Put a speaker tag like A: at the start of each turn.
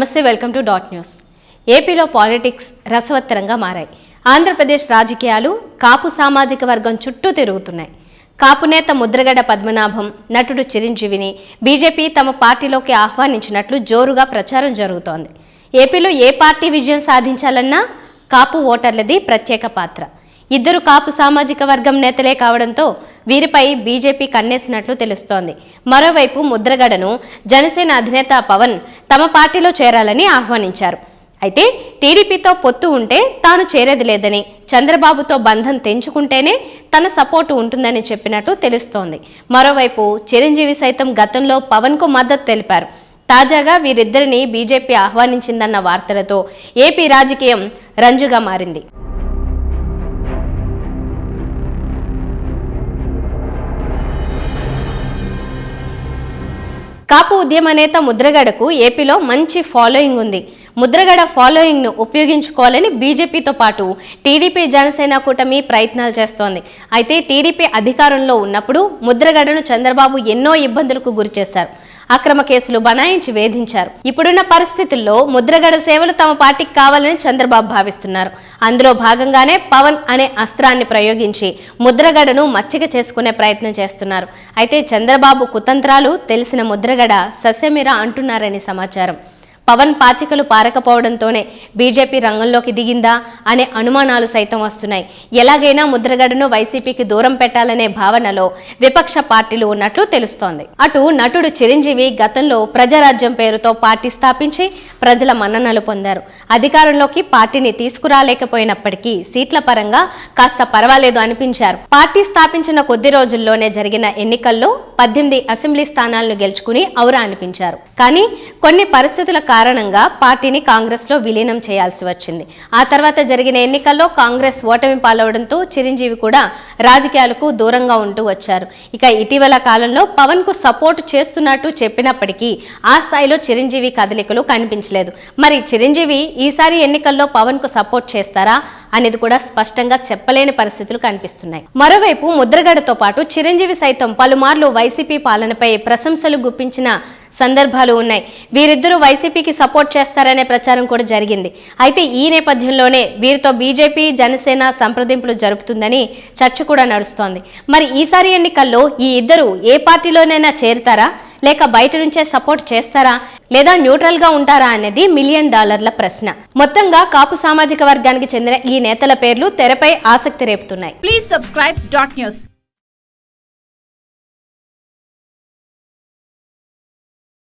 A: నమస్తే welcome to dot news. ఏపీలో politics రసవత్తరంగా మారాయి. ఆంధ్రప్రదేశ్ రాజకీయాలు కాపు సామాజిక వర్గం చుట్టూ తిరుగుతున్నాయి. కాపు నేత ముద్రగడ పద్మనాభం నటుడు చిరంజీవిని బీజేపీ తమ పార్టీలోకి ఆహ్వానించినట్లు జోరుగా ప్రచారం జరుగుతోంది. ఏపీలో ఏ పార్టీ విజయం సాధించాలన్నా కాపు ఓటర్లది ప్రత్యేక పాత్ర. ఇద్దరు కాపు సామాజిక వర్గం నేతలే కావడంతో వీరిపై బీజేపీ కన్నేసినట్లు తెలుస్తోంది. మరోవైపు ముద్రగడను జనసేన అధినేత పవన్ తమ పార్టీలో చేరాలని ఆహ్వానించారు. అయితే టీడీపీతో పొత్తు ఉంటే తాను చేరేది లేదని చంద్రబాబుతో బంధం తెంచుకుంటేనే తన సపోర్టు ఉంటుందని చెప్పినట్టు తెలుస్తోంది. మరోవైపు చిరంజీవి సైతం గతంలో పవన్కు మద్దతు తెలిపారు. తాజాగా వీరిద్దరిని బీజేపీ ఆహ్వానించిందన్న వార్తలతో ఏపీ రాజకీయం రంజుగా మారింది. కాపు ఉద్యమ నేత ముద్రగడకు ఏపీలో మంచి ఫాలోయింగ్ ఉంది. ముద్రగడ ఫాలోయింగ్ను ఉపయోగించుకోవాలని బీజేపీతో పాటు టీడీపీ జనసేన కూటమి ప్రయత్నాలు చేస్తోంది. అయితే టీడీపీ అధికారంలో ఉన్నప్పుడు ముద్రగడను చంద్రబాబు ఎన్నో ఇబ్బందులకు గురిచేశారు. అక్రమ కేసులు బనాయించి వేధించారు. ఇప్పుడున్న పరిస్థితుల్లో ముద్రగడ సేవలు తమ పార్టీకి కావాలని చంద్రబాబు భావిస్తున్నారు. అందులో భాగంగానే పవన్ అనే అస్త్రాన్ని ప్రయోగించి ముద్రగడను మచ్చిక చేసుకునే ప్రయత్నం చేస్తున్నారు. అయితే చంద్రబాబు కుతంత్రాలు తెలిసిన ముద్రగడ సస్యమిరా అంటున్నారని సమాచారం. పవన్ పాచికలు పారకపోవడంతోనే బీజేపీ రంగంలోకి దిగిందా అనే అనుమానాలు సైతం వస్తున్నాయి. ఎలాగైనా ముద్రగడను వైసీపీకి దూరం పెట్టాలనే భావనలో విపక్ష పార్టీలు ఉన్నట్లు తెలుస్తోంది. అటు నటుడు చిరంజీవి గతంలో ప్రజారాజ్యం పేరుతో పార్టీ స్థాపించి ప్రజల మన్ననలు పొందారు. అధికారంలోకి పార్టీని తీసుకురాలేకపోయినప్పటికీ సీట్ల పరంగా కాస్త పర్వాలేదు అనిపించారు. పార్టీ స్థాపించిన కొద్ది రోజుల్లోనే జరిగిన ఎన్నికల్లో పద్దెనిమిది అసెంబ్లీ స్థానాలను గెలుచుకుని ఔరా అనిపించారు. కానీ కొన్ని పరిస్థితుల కారణంగా పార్టీని కాంగ్రెస్లో విలీనం చేయాల్సి వచ్చింది. ఆ తర్వాత జరిగిన ఎన్నికల్లో కాంగ్రెస్ ఓటమి పాలవడంతో చిరంజీవి కూడా రాజకీయాలకు దూరంగా ఉంటూ వచ్చారు. ఇక ఇటీవల కాలంలో పవన్కు సపోర్ట్ చేస్తున్నట్టు చెప్పినప్పటికీ ఆ స్థాయిలో చిరంజీవి కదలికలు కనిపించలేదు. మరి చిరంజీవి ఈసారి ఎన్నికల్లో పవన్కు సపోర్ట్ చేస్తారా? అనేది కూడా స్పష్టంగా చెప్పలేని పరిస్థితులు కనిపిస్తున్నాయి. మరోవైపు ముద్రగడతో పాటు చిరంజీవి సైతం పలుమార్లు వైసీపీ పాలనపై ప్రశంసలు గుప్పించిన సందర్భాలు ఉన్నాయి. వీరిద్దరూ వైసీపీకి సపోర్ట్ చేస్తారనే ప్రచారం కూడా జరిగింది. అయితే ఈ నేపథ్యంలోనే వీరితో బీజేపీ జనసేన సంప్రదింపులు జరుపుతుందని చర్చ కూడా నడుస్తోంది. మరి ఈసారి ఎన్నికల్లో ఈ ఇద్దరు ఏ పార్టీలోనైనా చేరుతారా? లేక బయట నుంచే సపోర్ట్ చేస్తారా లేదా న్యూట్రల్గా ఉంటారా అనేది మిలియన్ డాలర్ల ప్రశ్న. మొత్తంగా కాపు సామాజిక వర్గానికి చెందిన ఈ నేతల పేర్లు తెరపై ఆసక్తి రేపుతున్నాయి.
B: Please subscribe dot news